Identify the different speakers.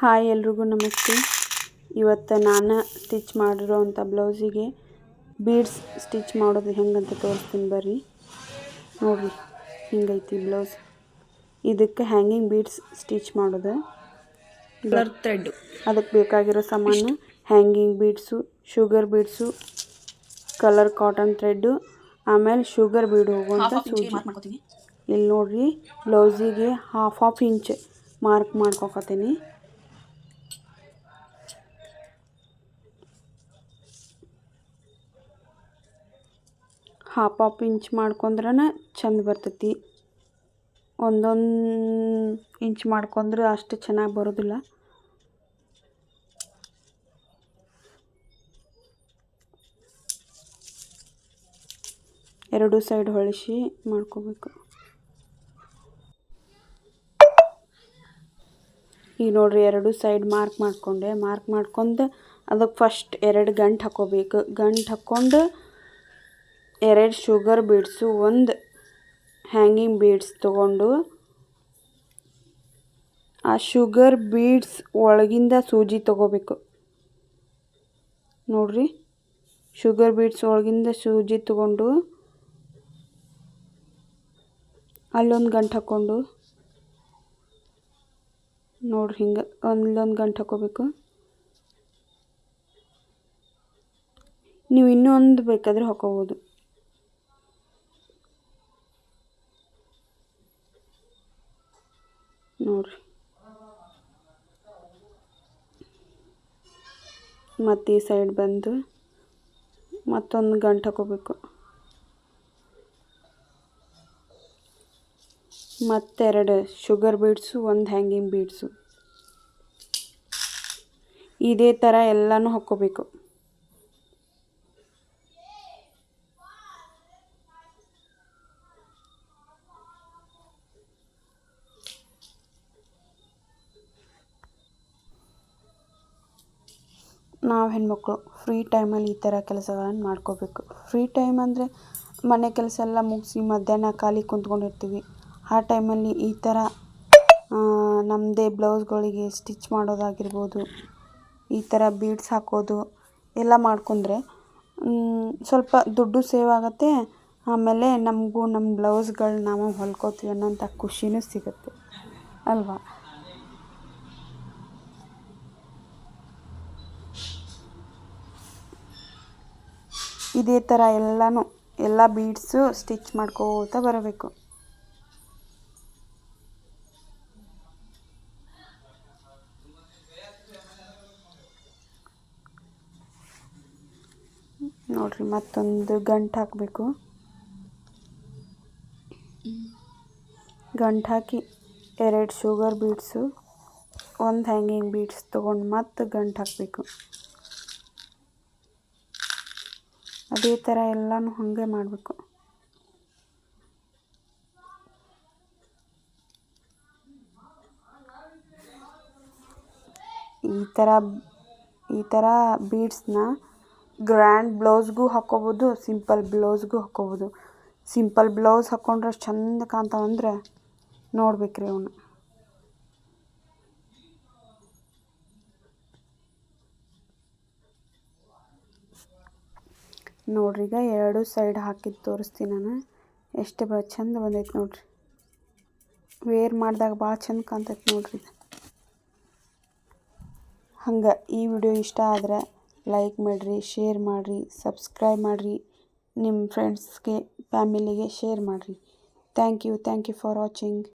Speaker 1: Hi ಎಲ್ರಿಗೂ ನಮಸ್ತೆ. ಇವತ್ತು ನಾನು ಸ್ಟಿಚ್ ಮಾಡಿರೋವಂಥ ಬ್ಲೌಸಿಗೆ ಬೀಡ್ಸ್ ಸ್ಟಿಚ್ ಮಾಡೋದು ಹೆಂಗಂತ ತೋರಿಸ್ತೀನಿ ಬರ್ರಿ. ನೋಡಿರಿ ಹಿಂಗೈತಿ ಬ್ಲೌಸ್. ಇದಕ್ಕೆ ಹ್ಯಾಂಗಿಂಗ್ ಬೀಡ್ಸ್ ಸ್ಟಿಚ್ ಮಾಡೋದು.
Speaker 2: ಬ್ಲರ್ ಥ್ರೆಡ್
Speaker 1: ಅದಕ್ಕೆ ಬೇಕಾಗಿರೋ ಸಾಮಾನು hanging beads sugar beads colour cotton thread ಆಮೇಲೆ ಶುಗರ್ ಬೀಡ್ ಹೋಗುವಂಥ ಸೂಜಿ. ಇಲ್ಲಿ ನೋಡ್ರಿ ಬ್ಲೌಸಿಗೆ ಹಾಫ್ ಹಾಫ್ ಇಂಚ್ ಮಾರ್ಕ್ ಮಾಡ್ಕೊಕತ್ತೀನಿ. ಹಾಫ್ ಹಾಫ್ ಇಂಚ್ ಮಾಡ್ಕೊಂಡ್ರೆ ಚಂದ ಬರ್ತೈತಿ. ಒಂದೊಂದು ಇಂಚ್ ಮಾಡ್ಕೊಂಡ್ರೆ ಅಷ್ಟು ಚೆನ್ನಾಗಿ ಬರೋದಿಲ್ಲ. ಎರಡು ಸೈಡ್ ಹೊಳಿಸಿ ಮಾಡ್ಕೋಬೇಕು. ಈಗ ನೋಡ್ರಿ ಎರಡು ಸೈಡ್ ಮಾರ್ಕ್ ಮಾಡ್ಕೊಂಡೆ. ಮಾರ್ಕ್ ಮಾಡ್ಕೊಂಡು ಅದಕ್ಕೆ ಫಸ್ಟ್ ಎರಡು ಗಂಟು ಹಾಕೋಬೇಕು. ಗಂಟು ಹಾಕ್ಕೊಂಡು ಎರಡು ಶುಗರ್ ಬೀಡ್ಸು, ಒಂದು ಹ್ಯಾಂಗಿಂಗ್ ಬೀಡ್ಸ್ ತೊಗೊಂಡು ಆ ಶುಗರ್ ಬೀಡ್ಸ್ ಒಳಗಿಂದ ಸೂಜಿ ತೊಗೋಬೇಕು. ನೋಡ್ರಿ, ಶುಗರ್ ಬೀಡ್ಸ್ ಒಳಗಿಂದ ಸೂಜಿ ತೊಗೊಂಡು ಅಲ್ಲೊಂದು ಗಂಟು ಹಾಕ್ಕೊಂಡು, ನೋಡ್ರಿ ಹಿಂಗೆ ಅಲ್ಲೊಂದು ಗಂಟು ಹಾಕೋಬೇಕು ನೀವು ಇನ್ನೊಂದು ಬೇಕಾದರೆ ಹಾಕೋಬೋದು ನೋಡ್ರಿ. ಮತ್ತು ಈ ಸೈಡ್ ಬಂದು ಮತ್ತೊಂದು ಗಂಟು ಹಾಕೋಬೇಕು ಮತ್ತೆರಡು ಶುಗರ್ ಬೀಡ್ಸು ಒಂದು ಹ್ಯಾಂಗಿಂಗ್ ಬೀಡ್ಸು ಇದೇ ಥರ ಎಲ್ಲನೂ ಹಾಕ್ಕೋಬೇಕು. ನಾವು ಹೆಣ್ಮಕ್ಳು ಫ್ರೀ ಟೈಮಲ್ಲಿ ಈ ಥರ ಕೆಲಸಗಳನ್ನು ಮಾಡ್ಕೋಬೇಕು. ಫ್ರೀ ಟೈಮ್ ಅಂದರೆ ಮನೆ ಕೆಲಸ ಎಲ್ಲ ಮುಗಿಸಿ ಮಧ್ಯಾಹ್ನ ಖಾಲಿ ಕುಂತ್ಕೊಂಡಿರ್ತೀವಿ. ಆ ಟೈಮಲ್ಲಿ ಈ ಥರ ನಮ್ಮದೇ ಬ್ಲೌಸ್ಗಳಿಗೆ ಸ್ಟಿಚ್ ಮಾಡೋದಾಗಿರ್ಬೋದು, ಈ ಥರ ಬೀಡ್ಸ್ ಹಾಕೋದು ಎಲ್ಲ ಮಾಡ್ಕೊಂಡ್ರೆ ಸ್ವಲ್ಪ ದುಡ್ಡು ಸೇವ್ ಆಗುತ್ತೆ. ಆಮೇಲೆ ನಮಗೂ ನಮ್ಮ ಬ್ಲೌಸ್ಗಳು ನಾವು ಹೊಲ್ಕೋತೀವಿ ಅನ್ನೋಂಥ ಖುಷಿನೂ ಸಿಗುತ್ತೆ. ಅಲ್ವಾ? ಇದೇ ಥರ ಎಲ್ಲನೂ, ಎಲ್ಲ ಬೀಡ್ಸು ಸ್ಟಿಚ್ ಮಾಡ್ಕೋತಾ ಬರಬೇಕು. ನೋಡ್ರಿ ಮತ್ತೊಂದು ಗಂಟು ಹಾಕಬೇಕು. ಗಂಟು ಹಾಕಿ ಎರಡು ಶುಗರ್ ಬೀಡ್ಸು ಒಂದು ಹ್ಯಾಂಗಿಂಗ್ ಬೀಡ್ಸ್ ತೊಗೊಂಡು ಮತ್ತೆ ಗಂಟು ಹಾಕಬೇಕು. ಅದೇ ಥರ ಎಲ್ಲನೂ ಹಾಗೆ ಮಾಡಬೇಕು. ಈ ಥರ ಈ ಥರ ಬೀಡ್ಸ್ನ ಗ್ರ್ಯಾಂಡ್ ಬ್ಲೌಸ್ಗೂ ಹಾಕ್ಕೋಬೋದು ಸಿಂಪಲ್ ಬ್ಲೌಸ್ಗೂ ಹಾಕ್ಕೋಬೋದು. ಸಿಂಪಲ್ ಬ್ಲೌಸ್ ಹಾಕ್ಕೊಂಡ್ರೆ ಚೆಂದ ಕಾಣ್ತಾವಂದ್ರೆ ನೋಡ್ಬೇಕ್ರಿ ಅವನ್ನ ನೋಡ್ರಿ, ಈಗ ಎರಡು ಸೈಡ್ ಹಾಕಿದ್ದು ತೋರಿಸ್ತೀನಿ ನಾನು. ಎಷ್ಟು ಬ, ಚಂದ ಬಂದೈತೆ ನೋಡ್ರಿ. ವೇರ್ ಮಾಡಿದಾಗ ಭಾಳ ಚಂದ ಕಾಣ್ತೈತೆ ನೋಡ್ರಿ ಇದು. ಹಂಗೆ ಈ ವಿಡಿಯೋ ಇಷ್ಟ ಆದ್ರೆ ಲೈಕ್ ಮಾಡಿರಿ ಶೇರ್ ಮಾಡಿರಿ ಸಬ್ಸ್ಕ್ರೈಬ್ ಮಾಡಿರಿ ನಿಮ್ಮ ಫ್ರೆಂಡ್ಸ್ಗೆ ಫ್ಯಾಮಿಲಿಗೆ ಶೇರ್ ಮಾಡಿರಿ. Thank you thank you for watching